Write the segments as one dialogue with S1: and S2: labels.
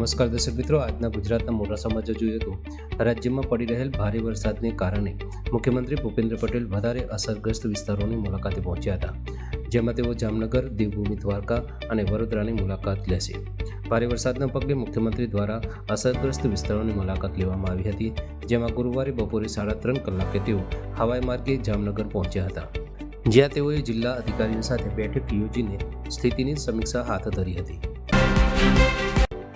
S1: નમસ્કાર દર્શક મિત્રો, આજના ગુજરાતના મોટા સમાચાર જોઈએ તો રાજ્યમાં પડી રહેલ ભારે વરસાદને કારણે મુખ્યમંત્રી ભૂપેન્દ્ર પટેલ વધારે અસરગ્રસ્ત વિસ્તારોની મુલાકાતે પહોંચ્યા હતા, જેમાં તેઓ જામનગર, દેવભૂમિ, દ્વારકા અને વડોદરાની મુલાકાત લેશે. ભારે વરસાદના પગલે મુખ્યમંત્રી દ્વારા અસરગ્રસ્ત વિસ્તારોની મુલાકાત લેવામાં આવી હતી, જેમાં ગુરુવારે બપોરે સાડા ત્રણ કલાકે તેઓ હવાઈ માર્ગે જામનગર પહોંચ્યા હતા, જ્યાં તેઓએ જિલ્લા અધિકારીઓ સાથે બેઠક યોજીને સ્થિતિની સમીક્ષા હાથ ધરી હતી.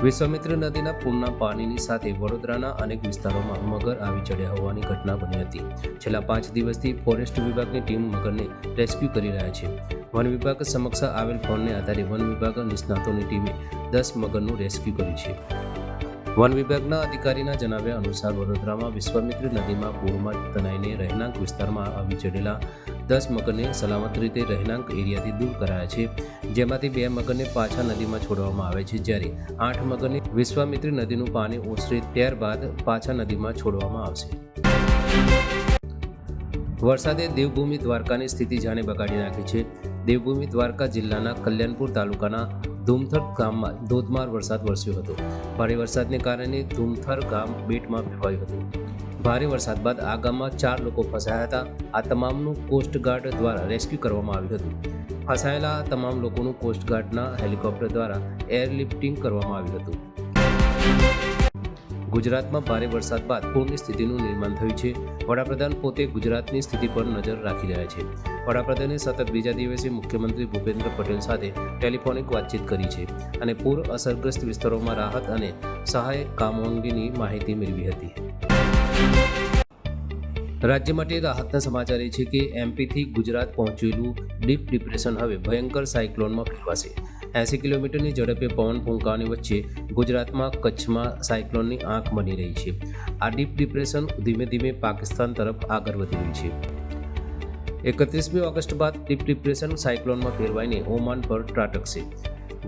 S1: વિશ્વામિત્ર નદીના પૂરના પાણીની સાથે વડોદરાના અનેક વિસ્તારોમાં મગર આવી ચડ્યા હોવાની ઘટના બની હતી. છેલ્લા પાંચ દિવસથી ફોરેસ્ટ વિભાગની ટીમ મગરને રેસ્ક્યુ કરી રહ્યા છે. વન વિભાગ સમક્ષ આવેલ ફોનને આધારે વન વિભાગ નિષ્ણાતોની ટીમે દસ મગરનું રેસ્ક્યુ કર્યું છે. વન વિભાગના અધિકારીના જણાવ્યા અનુસાર વડોદરામાં વિશ્વામિત્ર નદીમાં પૂરમાં તનાઈને રહેણાંક વિસ્તારમાં આવી ચડેલા દસ મગરને સલામત રીતે રહેણાંક એરિયાથી દૂર કરાયા છે. જેમાંથી બે મગરને પાછા નદીમાં છોડવામાં આવે છે. જ્યારે આઠ મગરને વિશ્વામિત્રી નદીનું પાણી ઓસરે ત્યારબાદ પાછા નદીમાં છોડવામાં આવશે. વરસાદે દેવભૂમિ દ્વારકાની સ્થિતિ જાણે બગાડી નાખી છે. દેવભૂમિ દ્વારકા જિલ્લાના કલ્યાણપુર તાલુકાના ધૂમથર ગામમાં ધોધમાર વરસાદ વરસ્યો હતો. ભારે વરસાદને કારણે ધૂમથર ગામ બેટમાં ફેરવાયું હતું. ભારે વરસાદ બાદ આ ગામમાં ચાર લોકો ફસાયા હતા. આ તમામનું કોસ્ટગાર્ડ દ્વારા રેસ્ક્યુ કરવામાં આવ્યું હતું. ફસાયેલા તમામ લોકોનું કોસ્ટગાર્ડના હેલિકોપ્ટર દ્વારા એરલિફ્ટિંગ કરવામાં આવ્યું હતું. ગુજરાતમાં ભારે વરસાદ બાદ પૂરની સ્થિતિનું નિર્માણ થયું છે. વડાપ્રધાન પોતે ગુજરાતની સ્થિતિ પર નજર રાખી રહ્યા છે. વડાપ્રધાને સતત બીજા દિવસે મુખ્યમંત્રી ભૂપેન્દ્ર પટેલ સાથે ટેલિફોનિક વાતચીત કરી છે અને પૂર અસરગ્રસ્ત વિસ્તારોમાં રાહત અને સહાય કામો અંગેની માહિતી મેળવી હતી. રાજ્ય માટે રાહતના સમાચાર એ છે કે એમપીથી ગુજરાત પહોંચેલું ડીપ ડિપ્રેશન હવે ભયંકર સાયક્લોનમાં ફેરવાશે. એંસી કિલોમીટરની ઝડપે પવન ફૂંકાવાની વચ્ચે ગુજરાતમાં કચ્છમાં સાયક્લોનની આંખ બની રહી છે. આ ડીપ ડિપ્રેશન ધીમે ધીમે પાકિસ્તાન તરફ આગળ વધી રહ્યું છે. એકત્રીસમી ઓગસ્ટ બાદ ડીપ ડિપ્રેશન સાયક્લોનમાં ફેરવાઈને ઓમાન પર ત્રાટકશે.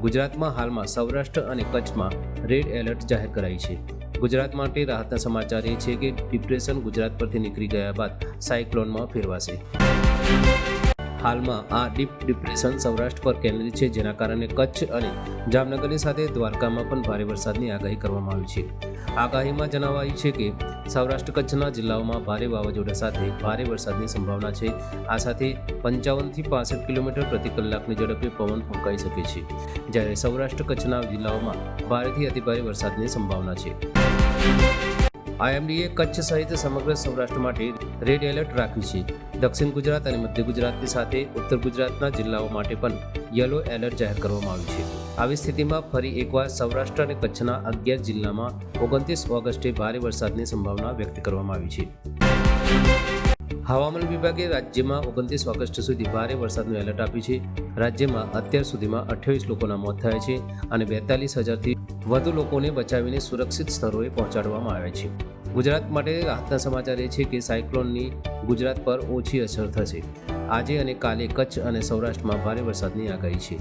S1: ગુજરાતમાં હાલમાં સૌરાષ્ટ્ર અને કચ્છમાં રેડ એલર્ટ જાહેર કરાઈ છે. ગુજરાત માટે રાહતના સમાચાર એ છે કે ડિપ્રેશન ગુજરાત પરથી નીકળી ગયા બાદ સાયક્લોનમાં ફેરવાશે. હાલમાં આ ડીપ ડિપ્રેશન સૌરાષ્ટ્ર પર કેન્દ્રિત છે, જેના કારણે કચ્છ અને જામનગરની સાથે દ્વારકામાં પણ ભારે વરસાદની આગાહી કરવામાં આવી છે. આગાહીમાં જણાવાયું છે કે, સૌરાષ્ટ્ર કચ્છના જિલ્લાઓમાં ભારે વાવાઝોડા સાથે ભારે વરસાદની સંભાવના છે. આ સાથે પંચાવનથી પાસઠ કિલોમીટર પ્રતિ કલાકની ઝડપે પવન ફૂંકાઈ શકે છે. જ્યારે સૌરાષ્ટ્ર કચ્છના જિલ્લાઓમાં ભારેથી અતિભારે વરસાદની સંભાવના છે. આઈએમડીએ કચ્છ સહિત સમગ્ર સૌરાષ્ટ્ર માટે રેડ એલર્ટ રાખ્યું છે. દક્ષિણ ગુજરાત અને મધ્ય ગુજરાતની સાથે ઉત્તર ગુજરાતના જિલ્લાઓ માટે પણ યલો એલર્ટ જાહેર કરવામાં આવ્યું છે. આવી સ્થિતિમાં ફરી એકવાર સૌરાષ્ટ્ર અને કચ્છના અગિયાર જિલ્લામાં ઓગણત્રીસ ઓગસ્ટે ભારે વરસાદની સંભાવના વ્યક્ત કરવામાં આવી છે. હવામાન વિભાગે રાજ્યમાં ઓગણત્રીસ ઓગસ્ટ સુધી ભારે વરસાદનું એલર્ટ આપ્યું છે. રાજ્યમાં અત્યાર સુધીમાં અઠ્યાવીસ લોકોના મોત થયા છે અને બેતાલીસ હજારથી વધુ લોકોને બચાવીને સુરક્ષિત સ્થળોએ પહોંચાડવામાં આવે છે. ગુજરાત માટે રાહતના સમાચાર એ છે કે સાયક્લોનની ગુજરાત પર ઓછી અસર થશે. આજે અને કાલે કચ્છ અને સૌરાષ્ટ્રમાં ભારે વરસાદની આગાહી છે.